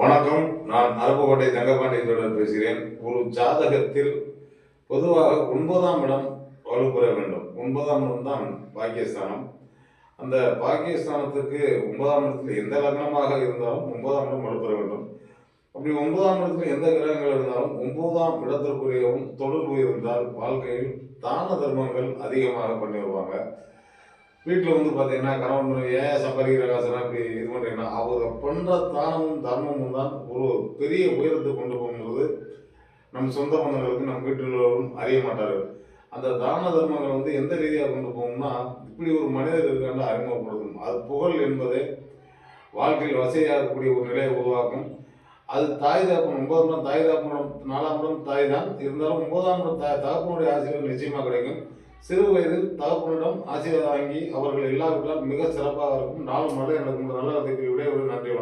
வணக்கம். நான் அருப்புக்கோட்டை தங்கபாண்டியத்துடன் பேசுகிறேன். ஒரு ஜாதகத்தில் பொதுவாக ஒன்பதாம் இடம் வலுப்பெற வேண்டும். ஒன்பதாம் இடம் தான் பாகிஸ்தானம் அந்த பாகிஸ்தானத்துக்கு ஒன்பதாம் இடத்தில் எந்த லக்னமாக இருந்தாலும் ஒன்பதாம் இடம் வலுப்பெற வேண்டும். அப்படி ஒன்பதாம் இடத்தில் எந்த கிரகங்கள் இருந்தாலும் ஒன்பதாம் இடத்திற்குரியவும் தொடர்பு இருந்தால் வாழ்க்கையில் தான தர்மங்கள் அதிகமாக பண்ணி வருவாங்க வீட்டில் வந்து பார்த்தீங்கன்னா கணவன் மனைவி ஏன் சம்பாதிக்கிற காசுலாம் இப்படி இது பண்ணுறீங்கன்னா அவர் பண்ணுற தானமும் தர்மமும் தான் ஒரு பெரிய உயரத்தை கொண்டு போகும்போது நம் சொந்த பந்தங்களுக்கு நம் வீட்டில் அறிய மாட்டார்கள். அந்த தான தர்மங்கள் வந்து எந்த ரீதியாக கொண்டு போகும்னா இப்படி ஒரு மனிதர் இருக்காண்டு அறிமுகப்படுத்தும் அது புகழ் என்பதே வாழ்க்கையில் வசதியாகக்கூடிய ஒரு நிலையை உருவாக்கும். அது தாய் தாப்பம் ஒன்பதாம் இடம் தாய் தாப்பம் நாலாம் இடம் தாய் தான். இருந்தாலும் ஒன்பதாம் இடம் தாய் தகப்பனுடைய ஆசிரியர் நிச்சயமாக கிடைக்கும். சிறு வயதில் தகப்பனிடம் ஆசீர்வாதம் வாங்கி அவர்கள் இல்லாவிட்டால் மிக சிறப்பாக இருக்கும் நாளும் மழை நடக்கும் நல்ல விடைபெறும் நன்றி வணக்கம்.